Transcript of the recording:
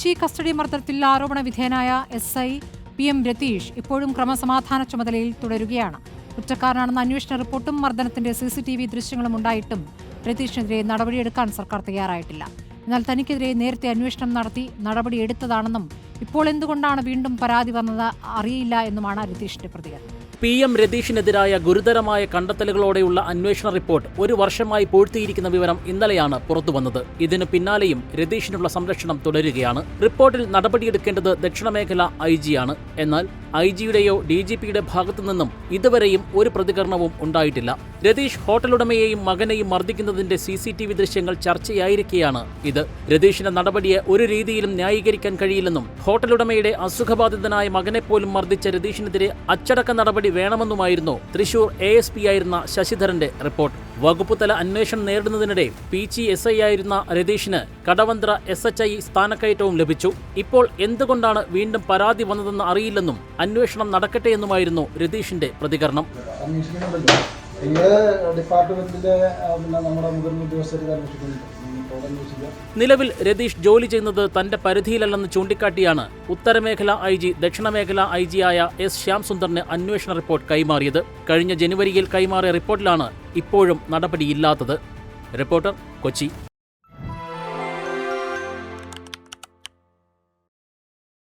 Kochi custody മർദ്ദനത്തിൽ ആരോപണ വിധേയനായ S I P M Ratheesh ഇപ്പോഴും ക്രമസമാധാന ചുമതലയിൽ തുടരുകയാണ്. കുറ്റക്കാരനാണെന്ന അന്വേഷണ റിപ്പോർട്ടും മർദ്ദനത്തിന്റെ സി സി ടി വി ദൃശ്യങ്ങളും ഉണ്ടായിട്ടും രതീഷിനെതിരെ നടപടിയെടുക്കാൻ സർക്കാർ തയ്യാറായിട്ടില്ല. എന്നാൽ തനിക്കെതിരെ നേരത്തെ അന്വേഷണം നടത്തി നടപടിയെടുത്തതാണെന്നും ഇപ്പോൾ എന്തുകൊണ്ടാണ് വീണ്ടും പരാതി വന്നത് അറിയില്ല എന്നുമാണ് രതീഷിന്റെ പ്രതികരണം. പി എം രതീഷിനെതിരായ ഗുരുതരമായ കണ്ടെത്തലുകളോടെയുള്ള അന്വേഷണ റിപ്പോർട്ട് ഒരു വർഷമായി പൂഴ്ത്തിയിരിക്കുന്ന വിവരം ഇന്നലെയാണ് പുറത്തുവന്നത്. ഇതിനു പിന്നാലെയും രതീഷിനുള്ള സംരക്ഷണം തുടരുകയാണ്. റിപ്പോർട്ടിൽ നടപടിയെടുക്കേണ്ടത് ദക്ഷിണമേഖല ഐ ജിയാണ് എന്നാൽ ഐ ജിയുടെയോ ഡി ജി പിയുടെ ഭാഗത്തു നിന്നും ഇതുവരെയും ഒരു പ്രതികരണവും ഉണ്ടായിട്ടില്ല. രതീഷ് ഹോട്ടലുടമയെയും മകനെയും മർദ്ദിക്കുന്നതിന്റെ സി സി ടി വി ദൃശ്യങ്ങൾ ചർച്ചയായിരിക്കെയാണ് ഇത്. രതീഷിന്റെ നടപടിയെ ഒരു രീതിയിലും ന്യായീകരിക്കാൻ കഴിയില്ലെന്നും ഹോട്ടലുടമയുടെ അസുഖബാധിതനായ മകനെപ്പോലും മർദ്ദിച്ച രതീഷിനെതിരെ അച്ചടക്ക നടപടി വേണമെന്നുമായിരുന്നു തൃശൂർ എ എസ് പി ആയിരുന്ന ശശിധരന്റെ റിപ്പോർട്ട്. വകുപ്പുതല അന്വേഷണം നേരിടുന്നതിനിടെ പി ജി എസ് ഐ ആയിരുന്ന രതീഷിന് കടവന്ത്ര എസ് എച്ച് ഐ സ്ഥാനക്കയറ്റവും ലഭിച്ചു. ഇപ്പോൾ എന്തുകൊണ്ടാണ് വീണ്ടും പരാതി വന്നതെന്ന് അറിയില്ലെന്നും അന്വേഷണം നടക്കട്ടെ എന്നുമായിരുന്നു രതീഷിന്റെ പ്രതികരണം. ഡിപ്പാർട്ട്മെന്റിലെ നമ്മുടെ നിലവിൽ രതീഷ് ജോലി ചെയ്യുന്നത് തന്റെ പരിധിയിലല്ലെന്ന് ചൂണ്ടിക്കാട്ടിയാണ് ഉത്തരമേഖല ഐ ജി ദക്ഷിണമേഖല ഐ ജിയായ എസ് ശ്യാം സുന്ദറിന് അന്വേഷണ റിപ്പോർട്ട് കൈമാറിയത്. കഴിഞ്ഞ ജനുവരിയിൽ കൈമാറിയ റിപ്പോർട്ടിലാണ് ഇപ്പോഴും നടപടിയില്ലാത്തത്. റിപ്പോർട്ടർ കൊച്ചി.